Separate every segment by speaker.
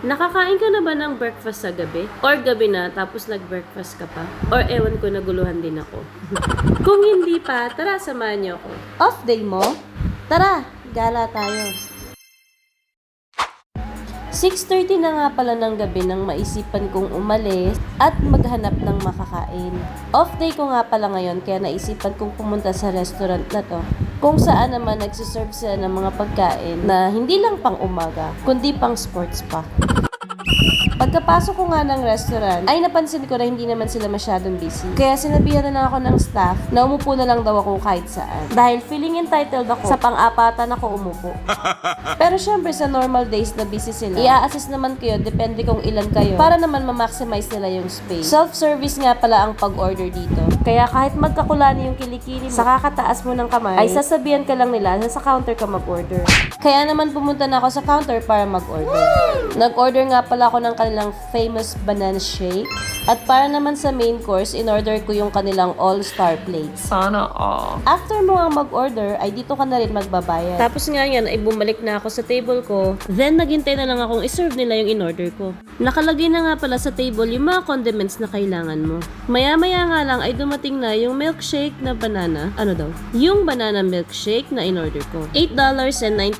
Speaker 1: Nakakain ka na ba ng breakfast sa gabi? Or gabi na tapos nag-breakfast ka pa? Or ewan ko naguluhan din ako? Kung hindi pa, tara samahan niyo ako. Off day mo? Tara, gala tayo. 6.30 na nga pala ng gabi nang maisipan kong umalis at maghanap ng makakain. Off day ko nga pala ngayon kaya naisipan kong pumunta sa restaurant na to kung saan naman nagsiserve sila ng mga pagkain na hindi lang pang umaga kundi pang sports pa. Pagkapasok ko nga ng restaurant, ay napansin ko na hindi naman sila masyadong busy. Kaya sinabihan na ako ng staff na umupo na lang daw ako kahit saan. Dahil feeling entitled ako, sa pang-apatan ako umupo. Pero syempre sa normal days na busy sila, i-assess naman kayo depende kung ilan kayo para naman ma-maximize nila yung space. Self-service nga pala ang pag-order dito. Kaya kahit magkakulani yung kilikili mo, sa kakataas mo ng kamay, ay sasabihan ka lang nila na sa counter ka mag-order. Kaya naman pumunta na ako sa counter para mag-order. Nag-order nga pala ako ng kanilang famous banana shake. At para naman sa main course, in-order ko yung kanilang all-star plates.
Speaker 2: Sana all.
Speaker 1: After mo ang mag-order, ay dito ka na rin magbabayad. Tapos nga yan, ay bumalik na ako sa table ko. Then, naghintay na lang akong iserve nila yung in-order ko. Nakalagay na nga pala sa table yung mga condiments na kailangan mo. Maya-maya nga lang ay dumating na yung milkshake na banana. Ano daw? Yung banana milkshake na in-order ko. $8.90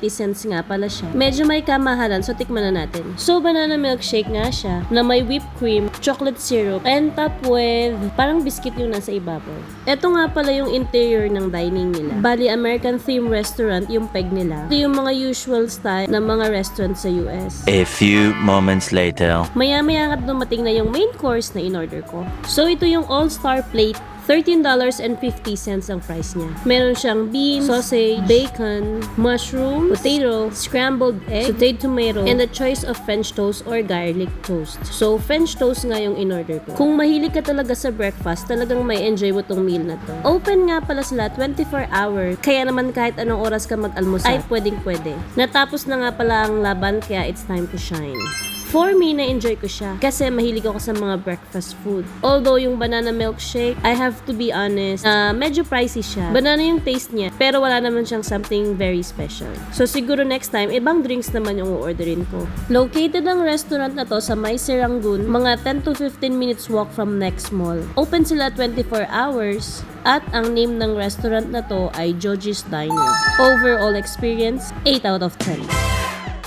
Speaker 1: nga pala siya. Medyo may kamahalan, so tikman na natin. So, banana milkshake nga siya na may whipped cream, chocolate syrup, and top with parang biscuit yung nasa ibabaw. Ito nga pala yung interior ng dining nila. Bali, American theme restaurant yung peg nila. Ito yung mga usual style ng mga restaurant sa US.
Speaker 3: A few moments later.
Speaker 1: Maya-maya nga dumating na yung main course na in-order ko. So, ito yung all-star plate. $13.50 ang price niya. Meron siyang beans, sausage, bacon, mushroom, potato, scrambled egg, sauteed tomato, and a choice of French toast or garlic toast. So, French toast nga yung in-order ko. Kung mahilig ka talaga sa breakfast, talagang may enjoy mo tong meal na to. Open nga pala sila 24 hour. Kaya naman kahit anong oras ka mag-almusal, ay pwedeng pwede. Natapos na nga pala ang laban, kaya it's time to shine. For me, na-enjoy ko siya kasi mahilig ako sa mga breakfast food. Although yung banana milkshake, I have to be honest, na medyo pricey siya. Banana yung taste niya, pero wala naman siyang something very special. So siguro next time, ibang drinks naman yung orderin ko. Located ang restaurant na to sa May Serangoon, mga 10 to 15 minutes walk from next mall. Open sila 24 hours. At ang name ng restaurant na to ay Joji's Diner. Overall experience, 8 out of 10.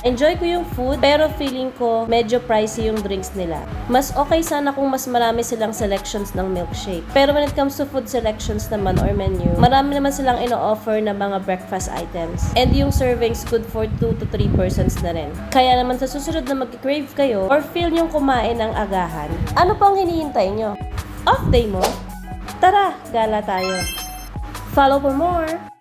Speaker 1: Enjoy ko yung food, pero feeling ko medyo pricey yung drinks nila. Mas okay sana kung mas marami silang selections ng milkshake. Pero when it comes to food selections naman or menu, marami naman silang ino-offer na mga breakfast items. And yung servings good for 2 to 3 persons na rin. Kaya naman sa susunod na mag-crave kayo or feel yung kumain ng agahan, ano pang hinihintay nyo? Off day mo? Tara, gala tayo. Follow for more!